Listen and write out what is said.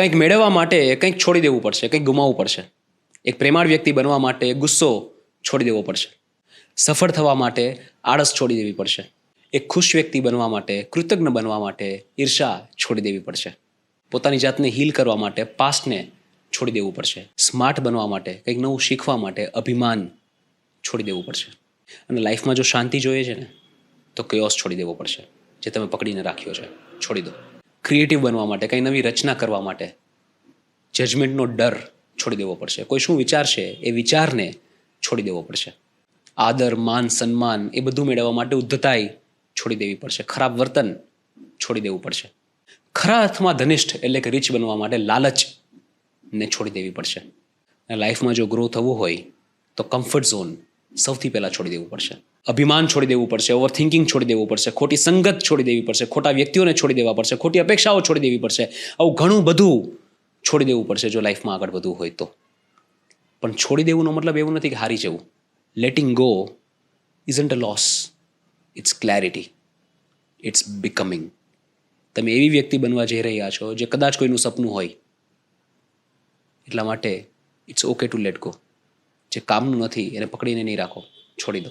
કંઈક મેળવવા માટે કંઈક છોડી દેવું પડશે, કંઈક ગુમાવવું પડશે. એક પ્રેમાળ વ્યક્તિ બનવા માટે ગુસ્સો છોડી દેવો પડશે. સફળ થવા માટે આળસ છોડી દેવી પડશે. એક ખુશ વ્યક્તિ બનવા માટે, કૃતજ્ઞ બનવા માટે ઈર્ષા છોડી દેવી પડશે. પોતાની જાતને હીલ કરવા માટે પાસ્ટને છોડી દેવું પડશે. સ્માર્ટ બનવા માટે, કંઈક નવું શીખવા માટે અભિમાન છોડી દેવું પડશે. અને લાઈફમાં જો શાંતિ જોઈએ છે ને, તો કયોસ છોડી દેવો પડશે. જે તમે પકડીને રાખ્યો છે, છોડી દો. ક્રિએટિવ બનવા માટે, કંઈ નવી રચના કરવા માટે જજમેન્ટનો ડર છોડી દેવો પડશે. કોઈ શું વિચારશે એ વિચારને છોડી દેવો પડશે. આદર, માન, સન્માન એ બધું મેળવવા માટે ઉદ્ધતાઈ છોડી દેવી પડશે. ખરાબ વર્તન છોડી દેવું પડશે. ખરા અર્થમાં ધનિષ્ઠ એટલે કે રીચ બનવા માટે લાલચ ને છોડી દેવી પડશે. લાઈફમાં જો ગ્રો થવું હોય તો કમ્ફર્ટ ઝોન સૌથી પહેલાં છોડી દેવું પડશે. અભિમાન છોડી દેવું પડશે ઓવર થિંકિંગ છોડી દેવું પડશે, ખોટી સંગત છોડી દેવી પડશે, ખોટા વ્યક્તિઓને છોડી દેવા પડશે, ખોટી અપેક્ષાઓ છોડી દેવી પડશે, આવું ઘણું બધું છોડી દેવું પડશે જો લાઈફમાં આગળ વધવું હોય તો. પણ છોડી દેવુંનો મતલબ એવું નથી કે હારી જવું. Letting go isn't a loss it's clarity it's becoming તમે એવી વ્યક્તિ બનવા જઈ રહ્યા છો જે કદાચ કોઈનું સપનું હોય. એટલા માટે it's okay to let go જે કામનું નથી એને પકડીને નહીં રાખો, છોડી દો.